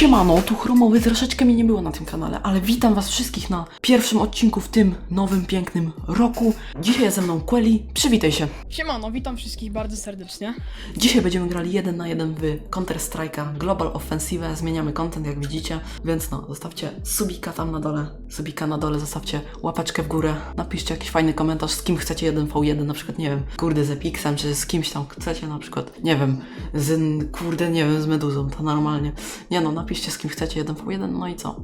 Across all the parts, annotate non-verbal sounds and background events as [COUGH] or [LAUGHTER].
Siemano, tu Chromowy, troszeczkę mnie nie było na tym kanale, ale witam was wszystkich na pierwszym odcinku w tym nowym, pięknym roku. Dzisiaj jest ze mną Quelly, przywitaj się. Siemano, witam wszystkich bardzo serdecznie. Dzisiaj będziemy grali jeden na jeden w Counter Strike'a Global Offensive, zmieniamy content jak widzicie, więc no, zostawcie subika tam na dole, subika na dole, zostawcie łapeczkę w górę, napiszcie jakiś fajny komentarz, z kim chcecie 1v1, na przykład, nie wiem, kurde z Epixem, czy z kimś tam chcecie, na przykład, nie wiem, z, kurde, nie wiem, z Meduzą, to normalnie. Nie no, napiszcie z kim chcecie 1v1, no i co?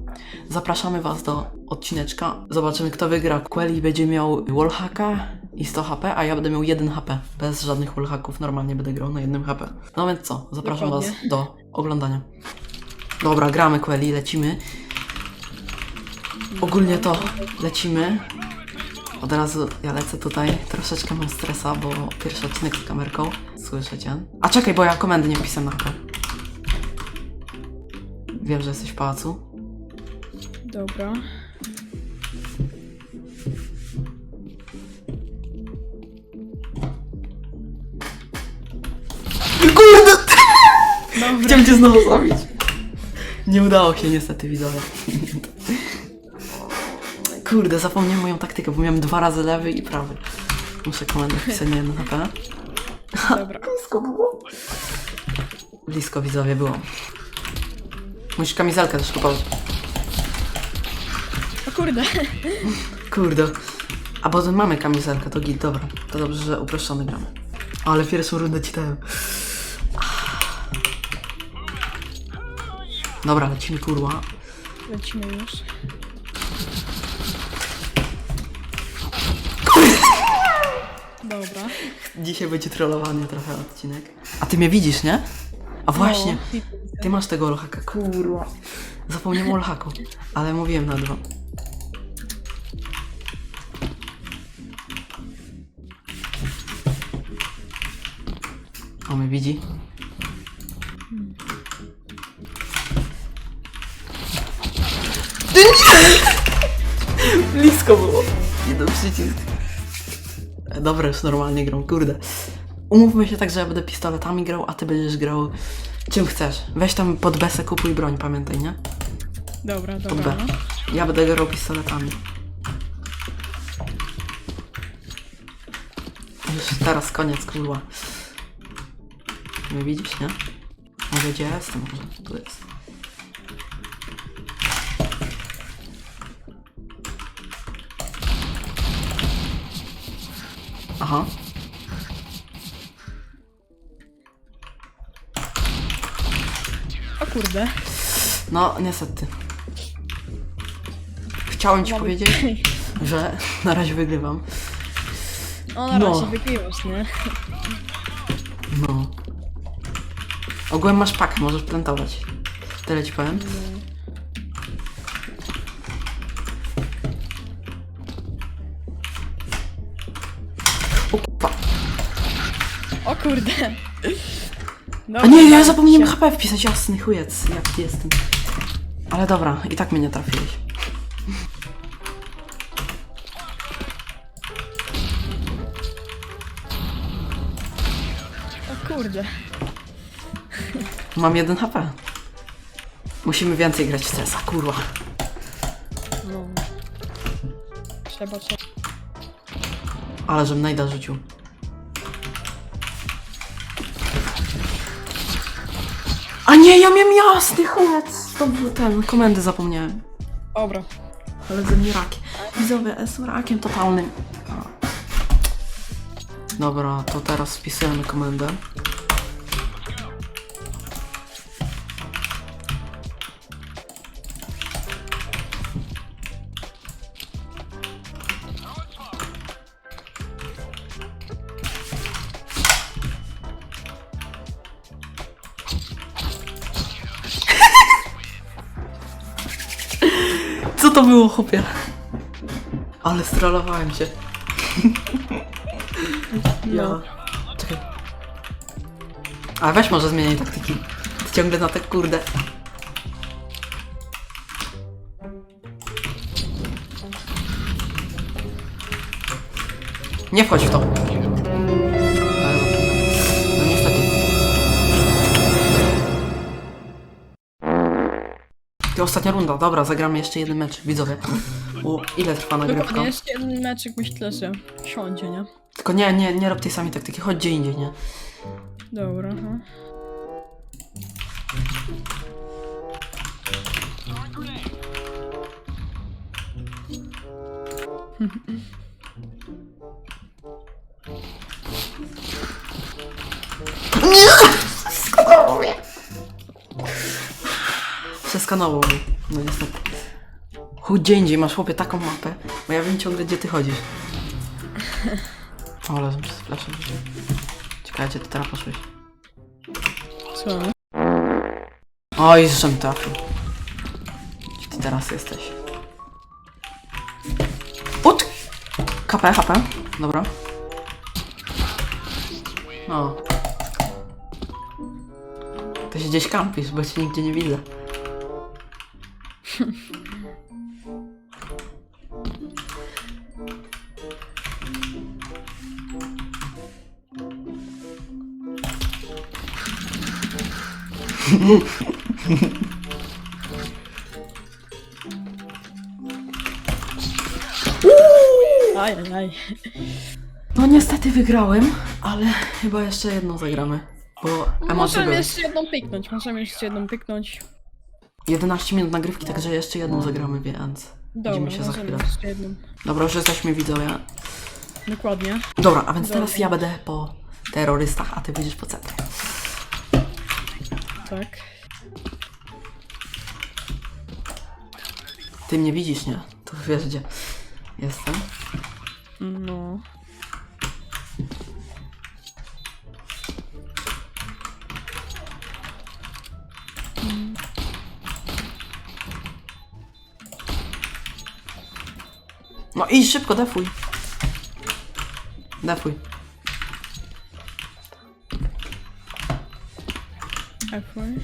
Zapraszamy was do odcineczka, zobaczymy kto wygra. Quelly będzie miał wallhacka i 100 HP, a ja będę miał 1 HP, bez żadnych wallhacków, normalnie będę grał na 1 HP. No więc co, zapraszam was Dokładnie. do oglądania. Dobra, gramy Quelly, lecimy. Ogólnie to lecimy. Od razu ja lecę tutaj. Troszeczkę mam stresa, bo pierwszy odcinek z kamerką. Słyszycie? A czekaj, bo ja komendy nie wpisałem na HP. Wiem, że jesteś w pałacu. Dobra. Kurde! Dobra. Chciałem cię znowu zabić. Nie udało się niestety, widzowie. Kurde, zapomniałem moją taktykę, bo miałem dwa razy lewy i prawy. Muszę komendę wpisać na jedno HP. Dobra. Blisko było. Blisko widzowie było. Musisz kamizelkę też kupować. O kurde. Kurde. A potem mamy kamizelkę, to git, dobra. To dobrze, że uproszczony gramy. Ale pierwszą rundę ci dałem. Dobra, lecimy kurwa. Lecimy już. Dobra. Dzisiaj będzie trollowany trochę odcinek. A ty mnie widzisz, nie? A właśnie, No, ty masz tego olhaka, kurwa. Zapomniałem o olhaku, ale mówiłem na dwa. O, mnie widzi. Ty nie! Blisko było. Jeden przycisk. E, Dobra, już normalnie gram, kurde. Umówmy się tak, że ja będę pistoletami grał, a ty będziesz grał czym chcesz. Weź tam pod besę kupuj broń, pamiętaj, nie? Dobra, Pod dobra. No. Ja będę grał pistoletami. Już teraz koniec, kurwa. Nie widzisz, nie? Może gdzie ja jestem? Może tu jest. Aha. Kurde. No, niestety. Chciałem ci powiedzieć, [LAUGHS] że na razie wygrywam. O, na No. razie wygrywasz, nie? No. Ogółem masz pakę, możesz plantować. Tyle ci powiem. O kurwa. O kurde. A Dobra, nie, ja dajcie zapomniałem. HP wpisać, jasny chujec, jaki jestem. Ale dobra, i tak mnie nie trafiłeś. O kurde. Mam jeden HP. Musimy więcej grać w stresa, kurwa. No. Trzeba, trzeba. Ale żem najda rzucił. Nie, ja miałem jasny. To był ten, komendy zapomniałem. Dobra. Ale ze mnie rakiem. Widzowie, jestem rakiem totalnym. Dobra, to teraz wpisujemy komendę. To było, chłopie? Ale strollowałem cię. [LAUGHS] Ja. No. Czekaj. A weź może zmieniaj taktyki. Ty ciągle na te kurde. Nie wchodź w to. Ostatnia runda, dobra, zagramy jeszcze jeden mecz, widzowie. O, ile trwa nagrywka? Dokładnie, jeszcze jeden meczek myślę, że siądzie, nie? Tylko nie, nie, nie rob tej samej taktyki, chodź gdzie indziej, nie? Dobra, aha. Przeskanował mnie, no niestety. Chodź gdzie indziej, masz chłopie taką mapę, bo ja wiem ciągle gdzie ty chodzisz. O, ale przez flaszę. Ciekawe, gdzie ty teraz poszłeś. Co? Oj, żem trafił. Gdzie ty teraz jesteś? Ut! KP, HP. Dobra. No. To się gdzieś kampisz, bo cię nigdzie nie widzę. Ajajaj. No niestety wygrałem, ale chyba jeszcze jedną zagramy. Bo emocje Możemy były. jeszcze jedną piknąć, możemy jeszcze jedną piknąć. 11 minut nagrywki, także jeszcze jedną zagramy, więc widzimy się za możemy chwilę. jeszcze jedną. Dobra, już jesteśmy widzowie. Dokładnie. Dobra, a więc teraz ja będę po terrorystach, a ty będziesz po centrum. Tak. Ty mnie widzisz, nie? To wiesz gdzie jestem. No. No i szybko, defuj. Defuj. F1.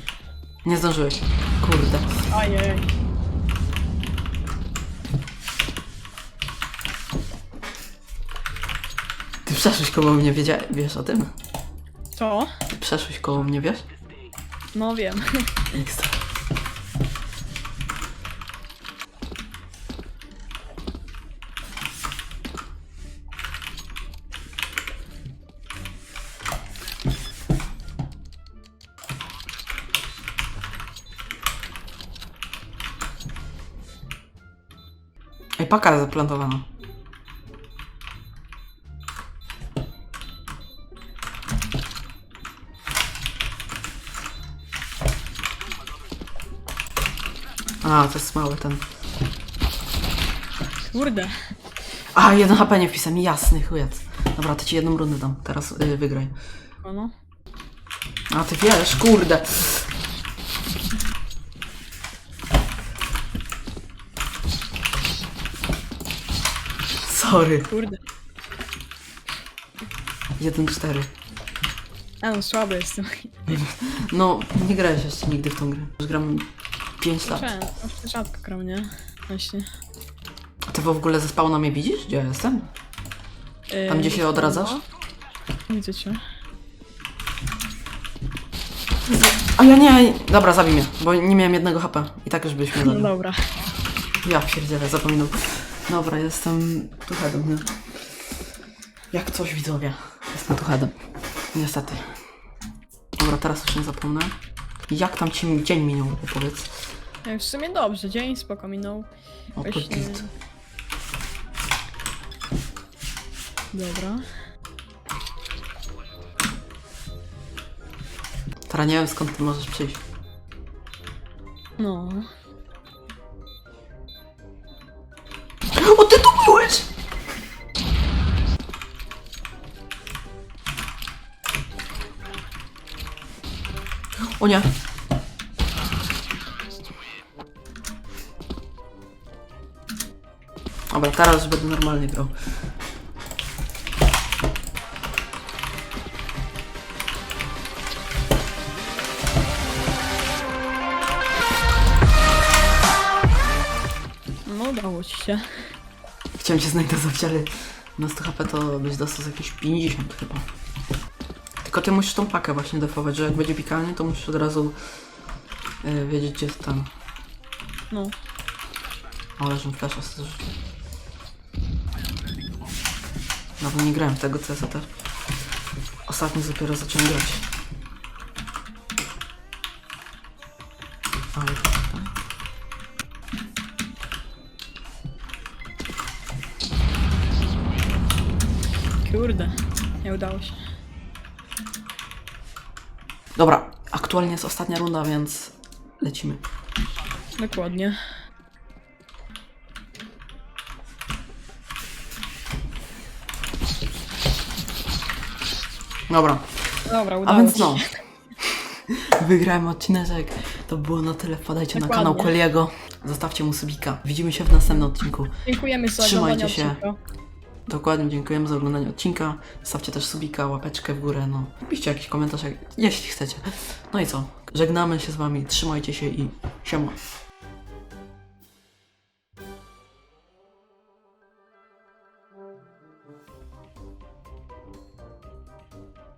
Nie zdążyłeś. Kurde. Ajajaj. Ty przeszłeś koło mnie, wiedzia... wiesz o tym? Co? Ty przeszłeś koło mnie, wiesz? No wiem. Ekstra. Paka zaplantowana. A, to jest mały ten. Kurde. A, jeden HP nie wpisałem, jasny chujec. Dobra, to ci jedną rundę dam, teraz y, wygraj. O no. A ty wiesz, kurde. Sorry. Kurde. 1-4. A no, słaby jestem. [LAUGHS] No, nie grałeś jeszcze nigdy w tą grę. Już gram 5 lat. Czemu? Rzadko gram, nie? Właśnie. A ty w ogóle ze spawna mnie widzisz? Gdzie ja jestem? Tam, gdzie się odradzasz? No. Widzę cię. A ja nie, dobra, zabij mnie, bo nie miałem jednego HP. I tak już byśmy No dobra. Ja pierdzielę, zapominam. Dobra, jestem tu headem, nie? Jak coś widzowie. Jestem tu headem. Niestety. Dobra, teraz już nie zapomnę. Jak tam ci dzień minął, opowiedz. Ja w sumie dobrze, dzień spoko minął. O, to Właśnie- git. Dobra. Teraz nie wiem skąd ty możesz przyjść. No. O, ty tu byłeś! O nie. Dobra, teraz będę normalnie grał. No udało ci się. Chciałem cię znajdować, ale na 100 HP to byś dostał z jakieś 50 chyba. Tylko ty musisz tą pakę właśnie defować, że jak będzie pikanie, to musisz od razu yy, wiedzieć gdzie jest tam. No. Ale żebym flasha sobie zrzucił. Dawno nie grałem w tego CS-a też. Ostatnio dopiero zacząłem grać. Ale Kurde. Nie udało się. Dobra, aktualnie jest ostatnia runda, więc lecimy. Dokładnie. Dobra, Dobra, a udało więc ci no. się. [LAUGHS] Wygrałem odcineczek. To było na tyle. Wpadajcie na kanał Dokładnie. Queliego. Zostawcie mu subika. Widzimy się w następnym odcinku. Dziękujemy za Trzymajcie się. odcinka. Dokładnie dziękujemy za oglądanie odcinka. Zostawcie też subika, łapeczkę w górę. No, piszcie jakiś komentarz, jak, jeśli chcecie. No i co? Żegnamy się z wami. Trzymajcie się i siema.